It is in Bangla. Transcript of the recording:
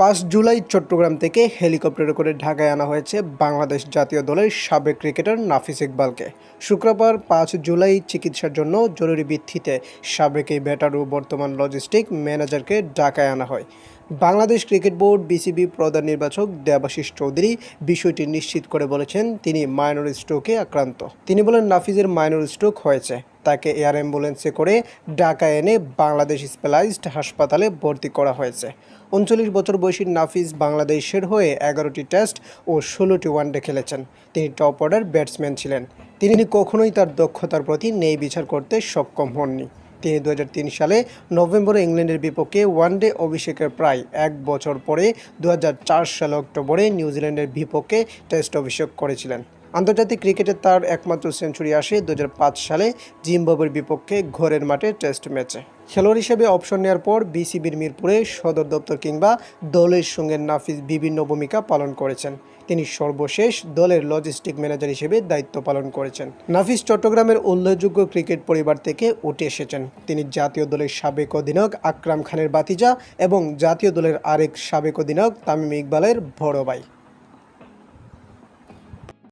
পাঁচ জুলাই চট্টগ্রাম থেকে হেলিকপ্টারে করে ঢাকায় আনা হয়েছে বাংলাদেশ জাতীয় দলের সাবেক ক্রিকেটার নাফিস ইকবালকে। শুক্রবার পাঁচ জুলাই চিকিৎসার জন্য জরুরি ভিত্তিতে সাবেক এই ব্যাটার ও বর্তমান লজিস্টিক ম্যানেজারকে ঢাকায় আনা হয়। বাংলাদেশ ক্রিকেট বোর্ড বিসিবি প্রধান নির্বাচক দেবাশিস চৌধুরী বিষয়টি নিশ্চিত করে বলেছেন, তিনি মাইনর স্ট্রোকে আক্রান্ত। তিনি বলেন নাফিজের মাইনর স্ট্রোক হয়েছে। তাকে এয়ার অ্যাম্বুলেন্সে করে ঢাকা এনে বাংলাদেশ স্পেশালাইজড হাসপাতালে ভর্তি করা হয়েছে। উনচল্লিশ বছর বয়সী নাফিজ বাংলাদেশের হয়ে এগারোটি টেস্ট ও ষোলোটি ওয়ানডে খেলেছেন। তিনি টপ অর্ডার ব্যাটসম্যান ছিলেন। তিনি কখনোই তার দক্ষতার প্রতি নেই বিচার করতে সক্ষম হননি। তিনি দু হাজার তিন সালে নভেম্বরে ইংল্যান্ডের বিপক্ষে ওয়ানডে অভিষেকের প্রায় এক বছর পরে দু সালে অক্টোবরে নিউজিল্যান্ডের বিপক্ষে টেস্ট অভিষেক করেছিলেন। আন্তর্জাতিক ক্রিকেটে তার একমাত্র সেঞ্চুরি আসে দু হাজার পাঁচ সালে জিম্বাবুয়ের বিপক্ষে ঘরের মাঠে টেস্ট ম্যাচে। খেলোয়াড় হিসেবে অপশন নেওয়ার পর বিসিবির মিরপুরে সদর দপ্তর কিংবা দলের সঙ্গে নাফিজ বিভিন্ন ভূমিকা পালন করেছেন। তিনি সর্বশেষ দলের লজিস্টিক ম্যানেজার হিসেবে দায়িত্ব পালন করেছেন। নাফিস চট্টগ্রামের উল্লেখযোগ্য ক্রিকেট পরিবার থেকে উঠে এসেছেন। তিনি জাতীয় দলের সাবেক অধিনায়ক আকরাম খানের বাতিজা এবং জাতীয় দলের আরেক সাবেক অধিনায়ক তামিম ইকবালের বড় ভাই।